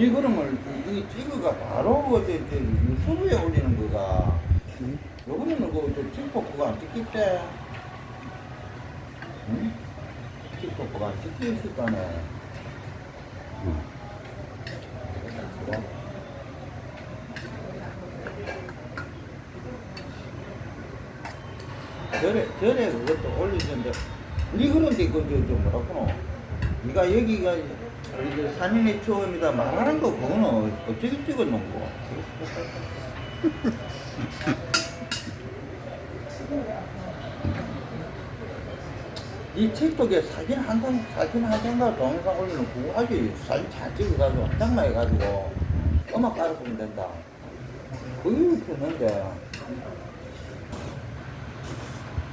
이 그림을 이 찍어가 바로 저 유튜브에 올리는 거가 응? 요번에는 그저 틱톡 그거 안 찍겠대 응? 틱톡 그거 안 찍혀 있을 거네 응. 그래? 절에 절에 그것도 올리는데 니 그런데 그저 저 뭐라구노 니가 여기가 이제 산인의 추억입니다. 말하는 거 그거는 어쩌게 찍어 놓은 거. 이 틱톡에 사진 한 장, 사진 한 장과 동영상 올리는 그거 아주 사진 잘 찍어가지고 한 장만 해가지고 음악 깔아보면 된다. 그게 좋는데